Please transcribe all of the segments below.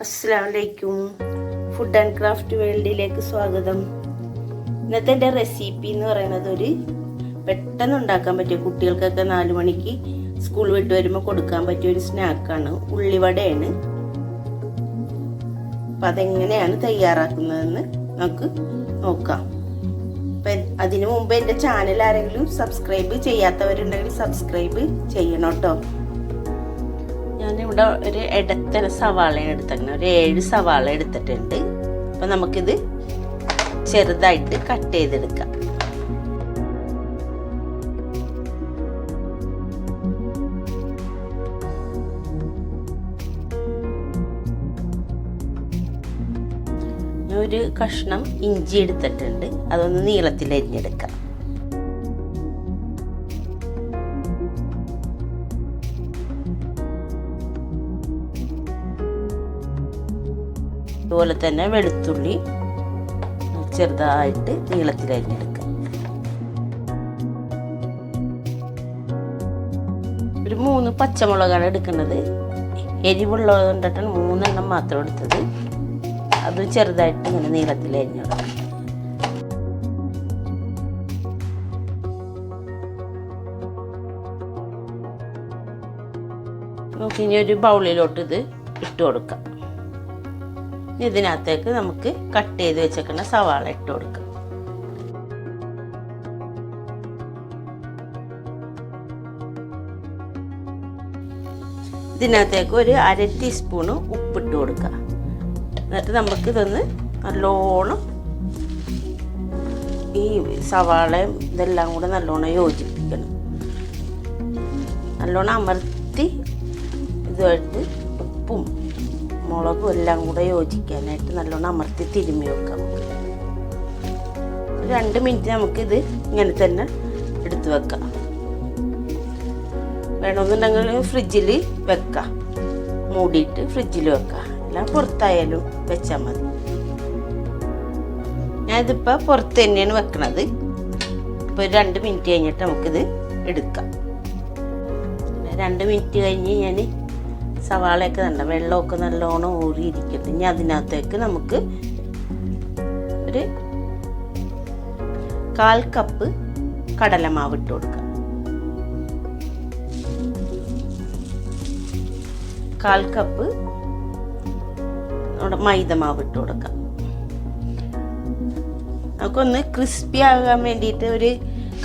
അസ്സാമലൈക്കും food and craft വേൾഡിലേക്ക് സ്വാഗതം. ഇന്നത്തെ എന്റെ റെസിപ്പി എന്ന് പറയുന്നത് ഒരു പെട്ടെന്ന് ഉണ്ടാക്കാൻ പറ്റിയ കുട്ടികൾക്കൊക്കെ നാല് മണിക്ക് സ്കൂൾ വിട്ട് വരുമ്പോൾ കൊടുക്കാൻ പറ്റിയ ഒരു സ്നാക്കാണ് ഉള്ളിവടയാണ്. അപ്പം അതെങ്ങനെയാണ് തയ്യാറാക്കുന്നതെന്ന് നമുക്ക് നോക്കാം. അപ്പം അതിനു മുമ്പ് എന്റെ ചാനൽ ആരെങ്കിലും സബ്സ്ക്രൈബ് ചെയ്യാത്തവരുണ്ടെങ്കിൽ സബ്സ്ക്രൈബ് ചെയ്യണം കേട്ടോ ഞാനിവിടെ ഒരു ഇടത്തര സവാളയാണ് എടുത്തിട്ടുണ്ട്. ഒരു ഏഴ് സവാള എടുത്തിട്ടുണ്ട്. അപ്പം നമുക്കിത് ചെറുതായിട്ട് കട്ട് ചെയ്തെടുക്കാം. ഒരു കഷ്ണം ഇഞ്ചി എടുത്തിട്ടുണ്ട്. അതൊന്ന് നീളത്തിൽ അരിഞ്ഞെടുക്കാം. അതുപോലെ തന്നെ വെളുത്തുള്ളി ചെറുതായിട്ട് നീളത്തിൽ അരിഞ്ഞെടുക്കുക. ഒരു മൂന്ന് പച്ചമുളകാണ് എടുക്കുന്നത്. എരിവുള്ളത് കൊണ്ടിട്ടാണ് മൂന്നെണ്ണം മാത്രം എടുത്തത്. അത് ചെറുതായിട്ട് ഇങ്ങനെ നീളത്തിൽ അരിഞ്ഞെടുക്കും നമുക്ക് ഇനി ഒരു ബൗളിലോട്ട് ഇത് ഇട്ട് കൊടുക്കാം. ഇതിനകത്തേക്ക് നമുക്ക് കട്ട് ചെയ്ത് വെച്ചേക്കുന്ന സവാള ഇട്ട് കൊടുക്കുക ഇതിനകത്തേക്ക് ഒരു അര ടീസ്പൂണ് ഉപ്പിട്ട് കൊടുക്കുക എന്നിട്ട് നമുക്ക് ഇതൊന്ന് നല്ലോണം ഈ സവാളയും ഇതെല്ലാം കൂടെ നല്ലോണം യോജിപ്പിക്കണം. നല്ലോണം അമർത്തി ഇതുമായിട്ട് ഉപ്പും മുളകും എല്ലാം കൂടെ യോജിക്കാനായിട്ട് നല്ലോണം അമർത്തി തിരുമ്മി വെക്കാം. രണ്ട് മിനിറ്റ് നമുക്കിത് ഇങ്ങനെ തന്നെ എടുത്തു വെക്കാം. വേണമെന്നുണ്ടെങ്കിൽ ഫ്രിഡ്ജിൽ വെക്കാം. മൂടിയിട്ട് ഫ്രിഡ്ജിൽ വെക്കാം. അല്ല പുറത്തായാലും വെച്ചാൽ മതി. ഞാനിതിപ്പോൾ പുറത്ത് തന്നെയാണ് വെക്കണത്. ഇപ്പോൾ രണ്ട് മിനിറ്റ് കഴിഞ്ഞിട്ട് നമുക്കിത് എടുക്കാം. രണ്ട് മിനിറ്റ് കഴിഞ്ഞ് ഞാൻ സവാളയൊക്കെ നല്ല വെള്ളമൊക്കെ നല്ലോണം ഊറിയിരിക്കട്ടെ ഇനി അതിനകത്തേക്ക് നമുക്ക് ഒരു കാൽ കപ്പ് കടലമാവ് ഇട്ട് കൊടുക്കുക കാൽ കപ്പ് നമ്മുടെ മൈദമാവ് ഇട്ട് കൊടുക്കാം. നമുക്കൊന്ന് ക്രിസ്പി ആകാൻ വേണ്ടിയിട്ട് ഒരു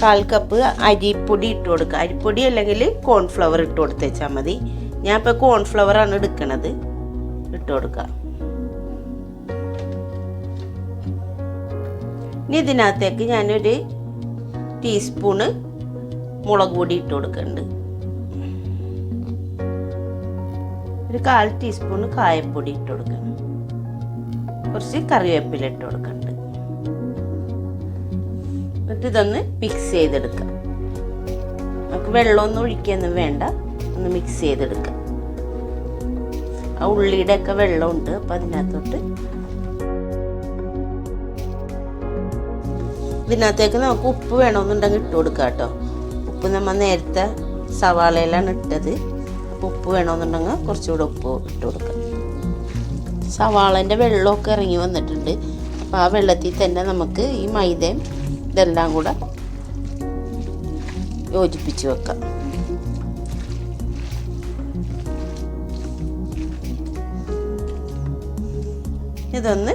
കാൽ കപ്പ് അരിപ്പൊടി ഇട്ട് കൊടുക്കുക അരിപ്പൊടി അല്ലെങ്കിൽ കോൺഫ്ലവർ ഇട്ട് കൊടുത്തേച്ചാൽ മതി. ഞാൻ ഇപ്പോൾ കോൺഫ്ലവർ ആണ് എടുക്കണത്. ഇട്ട് കൊടുക്കുക ഇനി ഇതിനകത്തേക്ക് ഞാനൊരു ടീസ്പൂണ് മുളക് പൊടി ഇട്ട് കൊടുക്കുന്നുണ്ട് ഒരു കാൽ ടീസ്പൂണ് കായപ്പൊടി ഇട്ട് കൊടുക്കണം. കുറച്ച് കറിവേപ്പില ഇട്ട് കൊടുക്കുന്നുണ്ട് എന്നിട്ട് ഇതൊന്ന് മിക്സ് ചെയ്തെടുക്കാം. നമുക്ക് വെള്ളമൊന്നും ഒഴിക്കുകയൊന്നും വേണ്ട. ഒന്ന് മിക്സ് ചെയ്തെടുക്കാം. ആ ഉള്ളിയുടെ ഒക്കെ വെള്ളമുണ്ട് അപ്പം അതിനകത്തോട്ട് ഇതിനകത്തേക്ക് നമുക്ക് ഉപ്പ് വേണമെന്നുണ്ടെങ്കിൽ ഇട്ട് കൊടുക്കാം കേട്ടോ. ഉപ്പ് നമ്മൾ നേരത്തെ സവാളയിലാണ് ഇട്ടത്. അപ്പോൾ ഉപ്പ് വേണമെന്നുണ്ടെങ്കിൽ കുറച്ചുകൂടെ ഉപ്പ് ഇട്ട് കൊടുക്കാം. സവാളന്റെ വെള്ളമൊക്കെ ഇറങ്ങി വന്നിട്ടുണ്ട്. അപ്പോൾ ആ വെള്ളത്തിൽ തന്നെ നമുക്ക് ഈ മൈദയും ഇതെല്ലാം കൂടെ യോജിപ്പിച്ച് വെക്കാം. ഇതൊന്ന്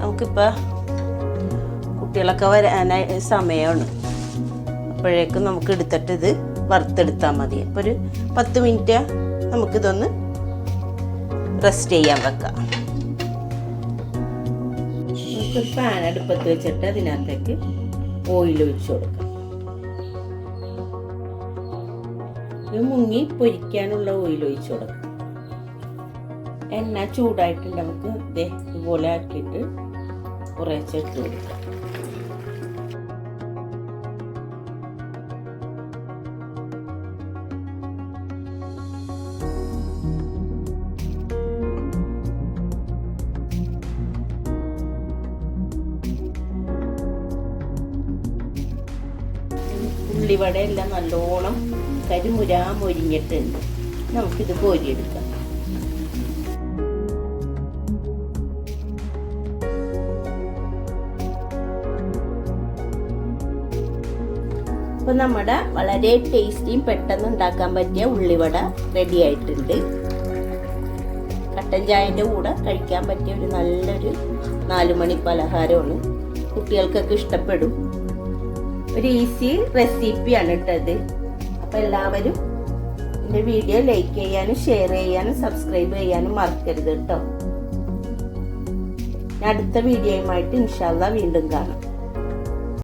നമുക്കിപ്പോൾ കുട്ടികളൊക്കെ വരാനായി സമയമാണ്. അപ്പോഴേക്കും നമുക്ക് എടുത്തിട്ട് ഇത് വറുത്തെടുത്താൽ മതി. അപ്പോൾ ഒരു പത്ത് മിനിറ്റ് നമുക്കിതൊന്ന് റെസ്റ്റ് ചെയ്യാൻ വെക്കാം. നമുക്കൊരു പാൻ അടുപ്പത്ത് വെച്ചിട്ട് അതിനകത്തേക്ക് ഓയിൽ ഒഴിച്ച് കൊടുക്കാം. മുങ്ങി പൊരിക്കാനുള്ള ഓയിൽ ഒഴിച്ചു കൊടുക്കാം. എണ്ണ ചൂടായിട്ട് നമുക്ക് ഇതേ ഇതുപോലെ ആക്കിയിട്ട് കുറേശ്ശെ ഇട്ട് കൊടുക്കാം. ഉള്ളിവടയെല്ലാം നല്ലോണം കരിമുരാ മൊരിഞ്ഞിട്ടുണ്ട്. നമുക്കിത് കോരിയെടുക്കാം. അപ്പൊ നമ്മുടെ വളരെ ടേസ്റ്റിയും പെട്ടെന്ന് ഉണ്ടാക്കാൻ പറ്റിയ ഉള്ളിവട റെഡി ആയിട്ടുണ്ട്. കട്ടൻ ചായന്റെ കൂടെ കഴിക്കാൻ പറ്റിയ ഒരു നല്ലൊരു നാലുമണി പലഹാരമാണ്. കുട്ടികൾക്കൊക്കെ ഇഷ്ടപ്പെടും. ഒരു ഈസി റെസിപ്പിയാണ് ഇട്ടത് അപ്പോൾ എല്ലാവരും എന്റെ വീഡിയോ ലൈക്ക് ചെയ്യാനും ഷെയർ ചെയ്യാനും സബ്സ്ക്രൈബ് ചെയ്യാനും മറക്കരുത് കേട്ടോ. അടുത്ത വീഡിയോയുമായിട്ട് ഇൻഷാല്ല വീണ്ടും കാണാം.